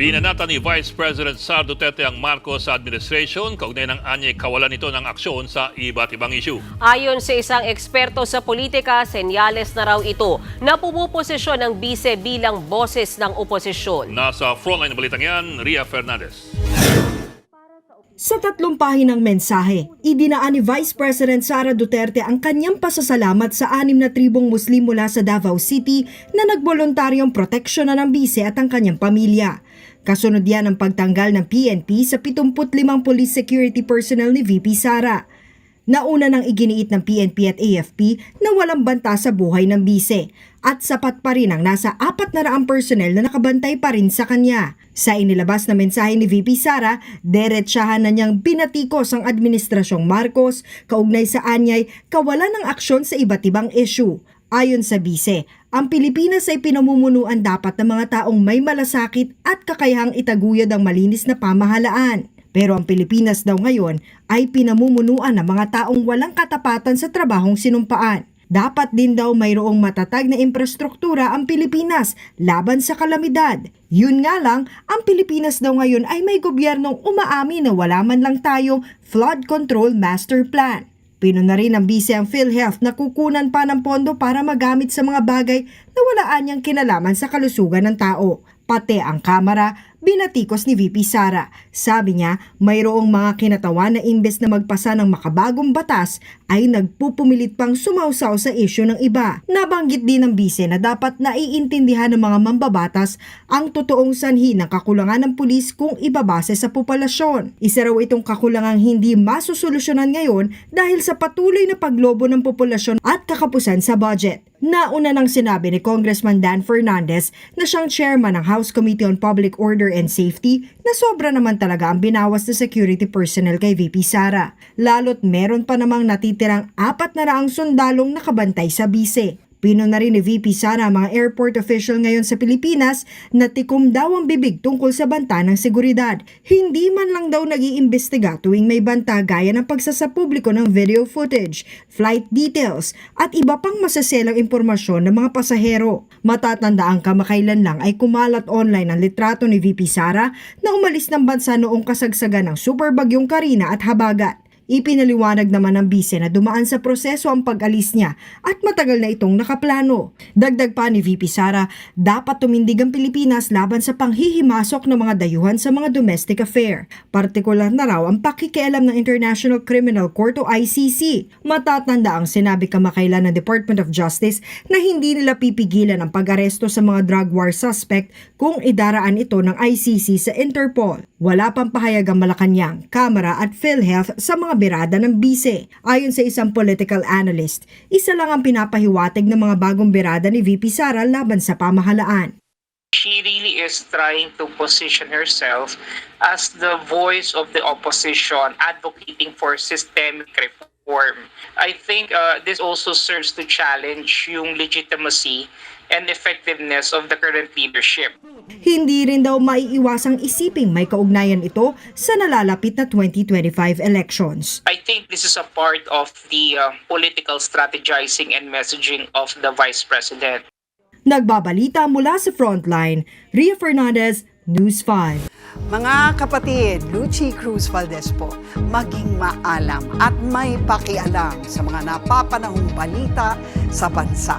Binanata ni Vice President Sara Duterte ang Marcos administration kaugnay ng anyay kawalan nito ng aksyon sa iba't ibang issue. Ayon sa isang eksperto sa politika, senyales na raw ito na pumuposisyon ng bise bilang boses ng oposisyon. Nasa frontline ng balitang yan, Ria Fernandez. Sa tatlong pahinang mensahe, idinaan ni Vice President Sara Duterte ang kanyang pasasalamat sa anim na tribong Muslim mula sa Davao City na nagboluntaryong proteksyonan ng bise at ang kanyang pamilya. Kasunod yan ang pagtanggal ng PNP sa 75 police security personnel ni VP Sara. Nauna nang iginiit ng PNP at AFP na walang banta sa buhay ng bise at sapat pa rin ang nasa apat na raang personnel na nakabantay pa rin sa kanya. Sa inilabas na mensahe ni VP Sara, derechahan na niyang binatikos ang Administrasyong Marcos kaugnay sa anyay kawalan ng aksyon sa iba't ibang issue. Ayon sa bise, ang Pilipinas ay pinamumunuan dapat ng mga taong may malasakit at kakayahang itaguyod ang malinis na pamahalaan. Pero ang Pilipinas daw ngayon ay pinamumunuan ng mga taong walang katapatan sa trabahong sinumpaan. Dapat din daw mayroong matatag na infrastruktura ang Pilipinas laban sa kalamidad. Yun nga lang, ang Pilipinas daw ngayon ay may gobyernong umaami na wala man lang tayong flood control master plan. Pino na rin ng bise ang PhilHealth na kukunan pa ng pondo para magamit sa mga bagay na walaan niyang kinalaman sa kalusugan ng tao. Pati ang kamera, binatikos ni VP Sara. Sabi niya, mayroong mga kinatawan na imbes na magpasa ng makabagong batas ay nagpupumilit pang sumausaw sa isyu ng iba. Nabanggit din ng bise na dapat naiintindihan ng mga mambabatas ang totoong sanhi ng kakulangan ng pulis kung ibabase sa populasyon. Isa raw itong kakulangang hindi masusolusyonan ngayon dahil sa patuloy na paglobo ng populasyon at kakapusan sa budget. Nauna nang sinabi ni Congressman Dan Fernandez na siyang chairman ng House Committee on Public Order and Safety na sobra naman talaga ang binawas na security personnel kay VP Sara. Lalo't meron pa namang natitirang apat na raang sundalong nakabantay sa bise. Pino na rin ni VP Sara ang mga airport official ngayon sa Pilipinas na tikom daw ang bibig tungkol sa banta ng seguridad. Hindi man lang daw nag-iimbestiga tuwing may banta gaya ng pagsasapubliko ng video footage, flight details, at iba pang masaselang impormasyon ng mga pasahero. Matatanda ang kamakailan lang ay kumalat online ang litrato ni VP Sara na umalis ng bansa noong kasagsagan ng superbagyong Karina at Habagat. Ipinaliwanag naman ng bise na dumaan sa proseso ang pag-alis niya at matagal na itong nakaplano. Dagdag pa ni VP Sara, dapat tumindig ang Pilipinas laban sa panghihimasok ng mga dayuhan sa mga domestic affair. Partikular na raw ang pakikialam ng International Criminal Court o ICC. Matatanda ang sinabi kamakailan ng Department of Justice na hindi nila pipigilan ang pag-aresto sa mga drug war suspect kung idaraan ito ng ICC sa Interpol. Wala pang pahayag ang Malacanang, Kamara at PhilHealth sa mga birada ng bise. Ayon sa isang political analyst, isa lang ang pinapahiwatig ng mga bagong birada ni VP Sara laban sa pamahalaan. she really is trying to position herself as the voice of the opposition advocating for systemic reform. I think uh, this also serves to challenge yung legitimacy and effectiveness of the current leadership. Hindi rin daw maiiwasang isiping may kaugnayan ito sa nalalapit na 2025 elections. I think this is a part of the uh, political strategizing and messaging of the vice president. Nagbabalita mula sa Frontline, Ria Fernandez, News 5. Mga kapatid, Lucy Cruz Valdez po, maging maalam at may pakialam sa mga napapanahong balita sa bansa.